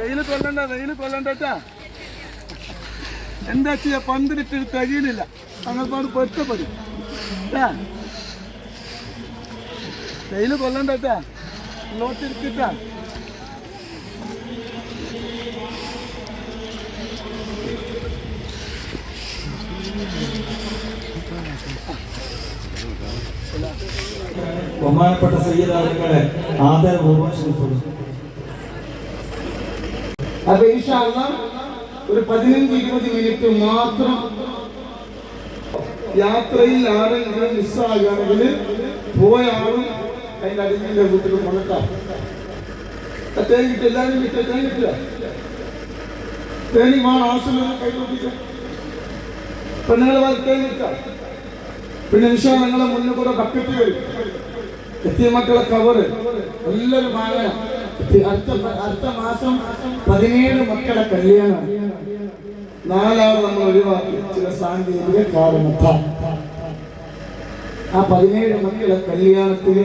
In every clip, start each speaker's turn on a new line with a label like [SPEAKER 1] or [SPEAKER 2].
[SPEAKER 1] വെയിൽ കൊല്ലണ്ട വെയിൽ കൊല്ലണ്ടട്ടാ എന്താ ചെയ്യാ? പന്തിലിട്ട് കഴിയുന്നില്ല അങ്ങനെ പൊരുത്തപ്പെടും. വെയിൽ വെയിൽ കൊല്ലണ്ടട്ടാ ഇങ്ങോട്ടിരിക്കട്ടാ.
[SPEAKER 2] ബഹുമാനപ്പെട്ട സൈദാരങ്ങളെ ആദരപൂർവം ക്ഷണിക്കുന്നു.
[SPEAKER 1] അപ്പൊ അല്ലാ ഒരു പതിനഞ്ച് ഇരുപത് മിനിറ്റ് മാത്രം യാത്രയിൽ ആരെങ്കിലും മിസ്സാകുകയാണെങ്കിൽ പോയ അതിന്റെ അടുത്തിന്റെ വീട്ടിൽ മുടക്കാം തേൻ കിട്ടും എല്ലാവരും കിട്ടുക തേൻ കിട്ടുക തേനി വേണം ആവശ്യമില്ല കൈകൊട്ടിക്കാം നോക്കിക്കാം പെണ്ണുങ്ങളെ വാരി തേൻ പിന്നെ നിമിഷം നിങ്ങളെ മുന്നിൽ കൂടെ ബക്കറ്റ് വരും. എത്തിയ മക്കളെ കവറ് എല്ലാവരും വാങ്ങണം അടുത്ത അടുത്ത മാസം പതിനേഴ് മക്കളെ കല്യാണം. നാലാറ് നമ്മൾ ഒഴിവാക്കി. ചില സാങ്കേതിക കാരണത്താൽ. ആ പതിനേഴ് മക്കളെ കല്യാണത്തിന്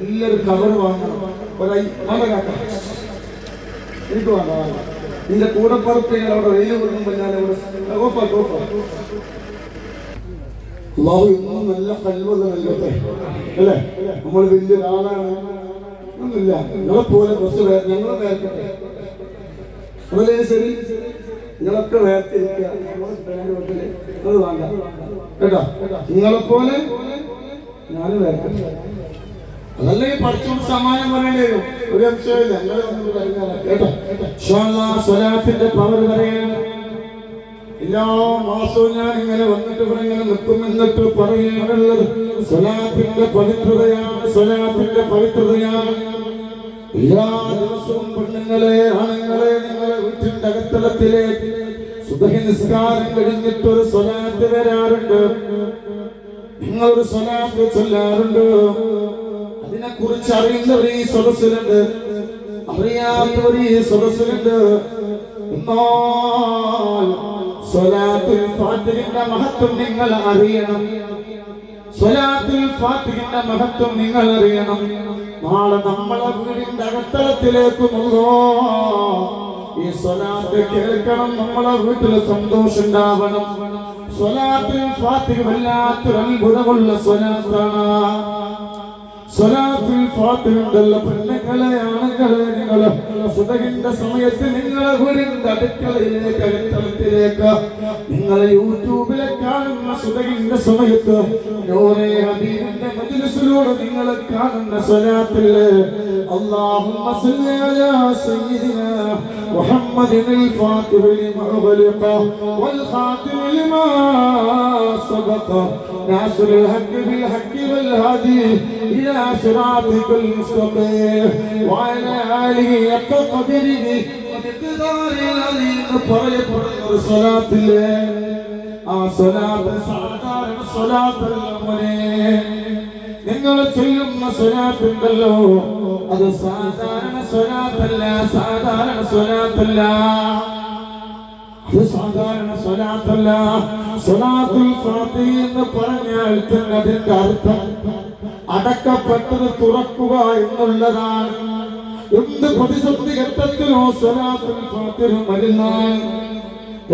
[SPEAKER 1] എല്ലാവരും കവർ വാങ്ങണം. എനിക്ക് വേണ്ട നിന്റെ കൂടെ പറപ്പികൾ അവിടെ വെയിൽ കൊടുക്കുമ്പോൾ ഞാൻ അവിടെ ഓഫാ ഇന്നും നല്ല കഴിവത് നൽകട്ടെ അല്ലേ? നമ്മൾ വലിയൊരാളാണ്. ഒന്നുമില്ല. നിങ്ങളെ പോലെ കുറച്ച് പേർ ഞങ്ങൾ വേർക്കട്ടെ. ശരി നിങ്ങളൊക്കെ വീട്ടിൽ അത് കേട്ടോ? നിങ്ങളെ പോലെ ഞാനും വേർക്കട്ടെ. അതല്ലെങ്കിൽ പഠിച്ചുകൊണ്ട് സമാനം പറയേണ്ടി വരും. ഒരു അംശമില്ല കേട്ടോ? സ്വലാത്തിന്റെ പവർ പറയണം എല്ലാ മാസവും ഞാൻ ഇങ്ങനെ വന്നിട്ട് ഇവിടെ ഇങ്ങനെ നിൽക്കും എന്നിട്ട് പറയാനുള്ളത് സ്വലാത്തിന്റെ പവിത്രതയാണ് സ്വലാത്തിന്റെ പവിത്രതയാണ്. എല്ലാ ദിവസവും പെണ്ണുങ്ങളെ ആണുങ്ങളെ നിങ്ങളെ വീട്ടിന്റെ അകത്തളത്തിലേക്ക് സുബഹി നിസ്കാരം കഴിഞ്ഞിട്ട് ഒരു സ്വലാത്ത് വരാറുണ്ട്. നിങ്ങൾ ഒരു സ്വലാത്ത് ചൊല്ലാറുണ്ട്. അതിനെ കുറിച്ച് അറിയുന്നവർ ഈ സദസ്സിലുണ്ട്. അറിയാത്തവർ ഈ സദസ്സിലുണ്ട്. എന്നാൽ ഫാത്തിഹിന്റെ മഹത്വം നിങ്ങൾ അറിയണം. സ്വലാത്തുൽ ഫാത്തിഹിന്റെ മഹത്വം നിങ്ങൾ അറിയണം. നാളെ നമ്മളെ വീടിന്റെ അകത്തളത്തിലേക്കുമല്ലോ ഈ സ്വലാത്ത് കേൾക്കണം നമ്മളെ വീട്ടിൽ സന്തോഷം ഉണ്ടാവണം. സ്വലാത്തുൽ ഫാത്തിഹ വല്ലാത്തൊരു അത്ഭുതമുള്ള സ്വലാത്താണ്. സ്വലാത്തുൽ ഫാത്തിഹ ഉണ്ടല്ലോ പെണ്ണുങ്ങളെ ആണുങ്ങളെ നിങ്ങള് സുബഹിന്റെ സമയത്ത് നിങ്ങളെ വീടിന്റെ അടുക്കളയിലേക്ക് അകത്തളത്തിലേക്ക് നിങ്ങൾ യൂട്യൂബിലെ കാണുന്ന സുബഹിന്റെ സമയത്ത് നൂറെ ഹബീബിന്റെ മജ്ലിസിലൂടെ നിങ്ങൾ കാണുന്ന സ്വലാത്തില് اللهم صل على سيدنا محمد الفاتح لما أغلق والخاتم لما سبق ناصر الحق بالحق والهادي إلى صراطك المستقيم وعلى آله حق قدره ومقدار العظيم പറയപ്പെടുന്ന ഒരു സ്വലാത്തില്ലേ ആ സ്വലാത്ത് സാധാരണ സ്വലാത്തല്ല മോനെ നിങ്ങൾ ചൊല്ലുന്ന സ്വലാത്തുണ്ടല്ലോ അത് സാധാരണ സ്വലാത്തല്ല സാധാരണ സ്വലാത്തല്ല അത് സാധാരണ സ്വലാത്തല്ല. സ്വലാത്തുൽ ഫാത്തി എന്ന് പറഞ്ഞാൽ തന്നെ അതിന്റെ അർത്ഥം അടക്കപ്പെട്ടത് തുറക്കുക എന്നുള്ളതാണ്. എന്ത് പ്രതിസന്ധി ഘട്ടത്തിലോ സ്വലാത്തുൽ ഫാത്തിഹ മരുന്നാണ്.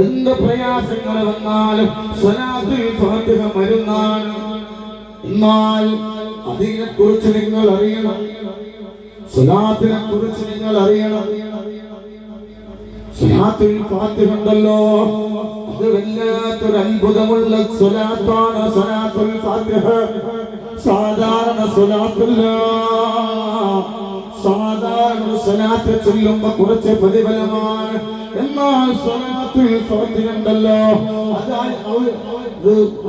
[SPEAKER 1] എന്ത് പ്രയാസങ്ങൾ വന്നാലും സ്വലാത്തുൽ ഫാത്തിഹ മരുന്നാണ്. എന്നാൽ അതിനെ കുറിച്ച് നിങ്ങൾ അറിയണം. സ്വലാത്തിനെ കുറിച്ച് നിങ്ങൾ അറിയണം. ഉണ്ടല്ലോ അത് വല്ലാത്തൊരു അത്ഭുതമുള്ള സ്വലാത്താണ് സ്വലാത്തുൽ ഫാത്തിഹ. സാധാരണ സ്വലാത്തുല്ല. സാധാരണ സ്വലാത്ത് ചൊല്ലുമ്പോ കുറച്ച് പ്രതിഫലമാണ്. എന്നാൽ സ്വലാത്തുൽ ഫാത്തിഹ ഉണ്ടല്ലോ അതാണ്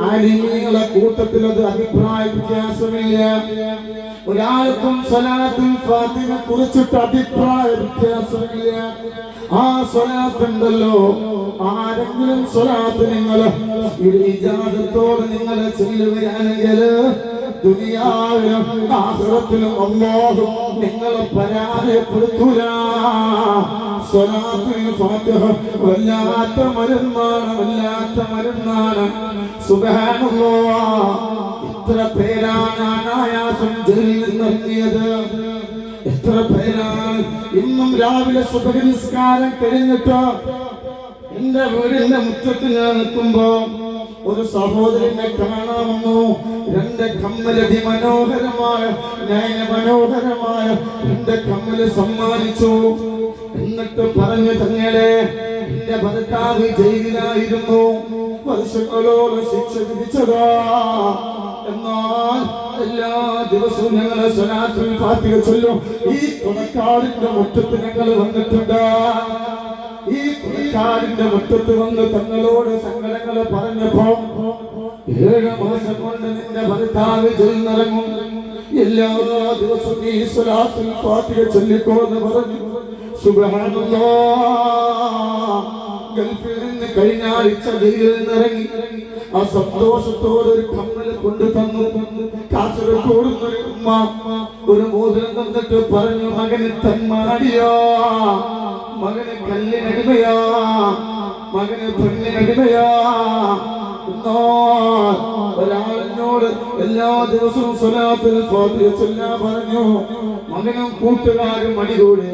[SPEAKER 1] ആലിമീങ്ങളെ കൂട്ടത്തിൽ അത് അഭിപ്രായ വ്യത്യാസമില്ല ഒരാൾക്കും സ്വലാത്തിൽ ഫാത്തിഹ കുറിച്ചിട്ട് അഭിപ്രായ വ്യത്യാസമില്ല ആ സ്വലാത്തുണ്ടല്ലോ. ആരെങ്കിലും സ്വലാത്ത് നിങ്ങൾ ഇജാസത്തോട് നിങ്ങൾ ചെല്ലുകയാണെങ്കിൽ ദുനിയാവിലും ആഹ്റത്തിലും അല്ലാഹു നിങ്ങളെ പരാജയപ്പെടുത്തൂല. വല്ലാത്ത മരുന്നാണ് വല്ലാത്ത മരുന്നാണ്. സുബ്ഹാനല്ലാഹ് ഇത്ര പേരാണ് അനായാസം ജയിലിൽ നിന്നിറങ്ങിയത്? എത്ര പേരാണ് ഇന്നും രാവിലെ സുബഹ നിസ്കാരം കഴിഞ്ഞിട്ട് എന്റെ വീടിന്റെ മുറ്റത്ത് ഞാൻ നിൽക്കുമ്പോ ഒരു സഹോദരനെ കാണാമെന്നു? രണ്ട് കമ്മലതി മനോഹരമായ നയന മനോഹരമായ രണ്ട് കമ്മൽ സമ്മാനിച്ചു. എന്നിട്ട് പറഞ്ഞു തങ്ങളെ എന്റെ ഭർത്താവ് ജയിലിലായിരുന്നു. വർഷങ്ങളോളം ശിക്ഷ വിധിച്ചതാ. എന്നാൽ എല്ലാ ദിവസവും ഞങ്ങളെ സ്വലാത്തുൽ ഫാത്തിഹ ചൊല്ലും ഈ തുണക്കാടിന്റെ മുറ്റത്ത് ഞങ്ങൾ വന്നിട്ടുണ്ട്. ഈ തുണക്കാടിന്റെ മുറ്റത്ത് വന്ന് തങ്ങളോട് സങ്കടങ്ങൾ പറഞ്ഞപ്പോ ഏഴ് മാസം കൊണ്ട് നിന്റെ ഭർത്താവ് ജയിലിറങ്ങും എല്ലാ ദിവസവും ഈ സ്വലാത്തുൽ ഫാത്തിഹ ചൊല്ലിക്കോ എന്ന് പറഞ്ഞു. ഗൾഫിൽ നിന്ന് കഴിഞ്ഞ ആഴ്ച ജയിലിൽ ആ സന്തോഷത്തോടെ ഒരു കമ്മൽ കൊണ്ടു തന്നു. കാസർഗോഡ് ഒരു ഉമ്മ ഒരു മോതിരം തന്നിട്ട് പറഞ്ഞു മകന് തന്മാടിയോ മകന് കല്ലിനടിമയാ മകന് പെണ്ണിനടിമയാ. ഒരാളിനോട് എല്ലാ ദിവസവും സ്വലാത്തിൽ പറഞ്ഞു മകനും കൂട്ടുകാരും അടികൂടി.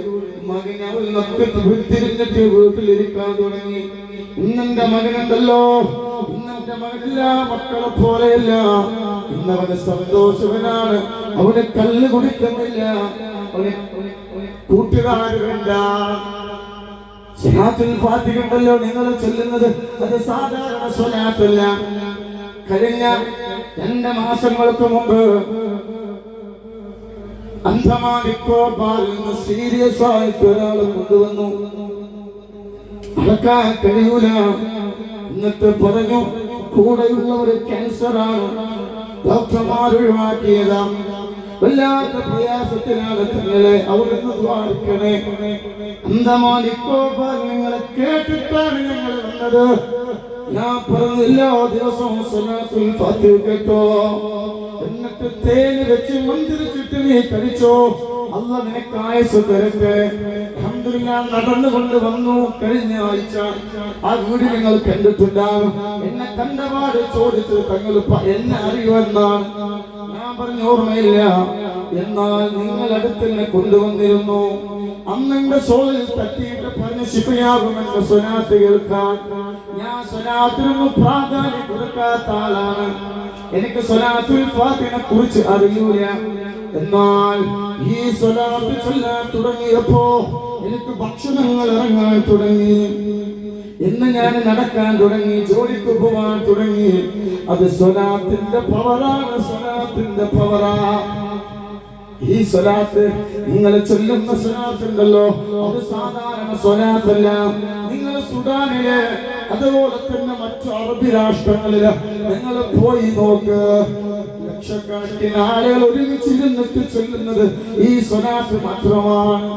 [SPEAKER 1] മകൻ അവൾ നക്കത്ത് തിരിഞ്ഞിട്ട് വീട്ടിലിരിക്കാൻ തുടങ്ങി. ഇന്നെന്റെ മകനുണ്ടല്ലോ. ഇന്നെന്റെ മകനില്ല മക്കളെ പോലെയല്ല. ഇന്നവന് സന്തോഷവനാണ്. അവന് കല്ല് കുടിക്കുന്നില്ല. അവന് കൂട്ടുകാർ വേണ്ട. ഉണ്ടല്ലോ നിങ്ങൾ ചൊല്ലുന്നത്. അത് സാധാരണ സ്വലാത്തല്ല. കഴിഞ്ഞ രണ്ട് മാസങ്ങൾക്ക് മുമ്പ് അന്ധമാനിക്കോബാറിൽ നിന്ന് സീരിയസ് ആയിട്ട് ഒരാൾ കൊണ്ടുവന്നു. അടക്കാൻ കഴിയൂല. എന്നിട്ട് പറഞ്ഞു കൂടെയുള്ളവർ ക്യാൻസറാണ്. ഡോക്ടർമാർ ഒഴിവാക്കിയതാ വല്ലാത്ത പ്രയാസത്തിലാണ് തങ്ങളെ അവിടുന്ന് ദ്വാരിക്കണേ. അന്തമാനിക്കോബാർ നിങ്ങളെ കേട്ടിട്ടാണ് ഞങ്ങൾ വന്നത്. ഞാൻ പറഞ്ഞില്ല ദിവസവും കേട്ടോ. എന്നിട്ട് തേന് വെച്ച് മന്ത്രിച്ചിട്ട് നീ കഴിച്ചോ അല്ല നിനക്ക് ആയസ് അൽഹംദുലില്ലാ നടന്നുകൊണ്ട് വന്നു കഴിഞ്ഞ ആഴ്ച ആ വീട് നിങ്ങൾ കണ്ടിട്ടുണ്ടാകും എന്നെ കണ്ടപാട് ചോദിച്ചത് തങ്ങൾ എന്നെ അറിയുമെന്നാണ്. ഞാൻ പറഞ്ഞ ഓർമ്മയില്ല. എന്നാൽ നിങ്ങൾ അടുത്ത് എന്നെ കൊണ്ടുവന്നിരുന്നു. അന്ന് എന്റെ സോളിൽ തട്ടിയിട്ട് പറഞ്ഞ് ശിപയാകുമെന്ന് സ്വനാത്ത് കേൾക്കാൻ. എനിക്ക് സ്വലാത്തുൽ കുറിച്ച് അറിയൂല. എന്നാൽ ഈ സ്വലാത്ത് ചൊല്ലാൻ തുടങ്ങിയപ്പോ എനിക്ക് ഭക്ഷണങ്ങൾ ഇറങ്ങാൻ തുടങ്ങി. ഇന്ന് ഞാൻ നടക്കാൻ തുടങ്ങി ജോലിക്ക് പോവാൻ തുടങ്ങി. അത് സ്വലാത്തിന്റെ പവറാണ് സ്വലാത്തിന്റെ പവറാ. ഈ സ്വലാത്ത് നിങ്ങൾ ചൊല്ലുന്ന സ്വലാത്തുണ്ടല്ലോ. അത് സാധാരണ സ്വലാത്തല്ല. നിങ്ങൾ സുഡാനിൽ അതുപോലെ തന്നെ മറ്റു അറബി രാഷ്ട്രങ്ങളിൽ നിങ്ങൾ പോയി നോക്ക്. ലക്ഷക്കണക്കിന് ആളുകൾ ഒരുമിച്ച് ഇരുന്നിട്ട് ചൊല്ലുന്നത് ഈ സ്വനാസ് മാത്രമാണ്.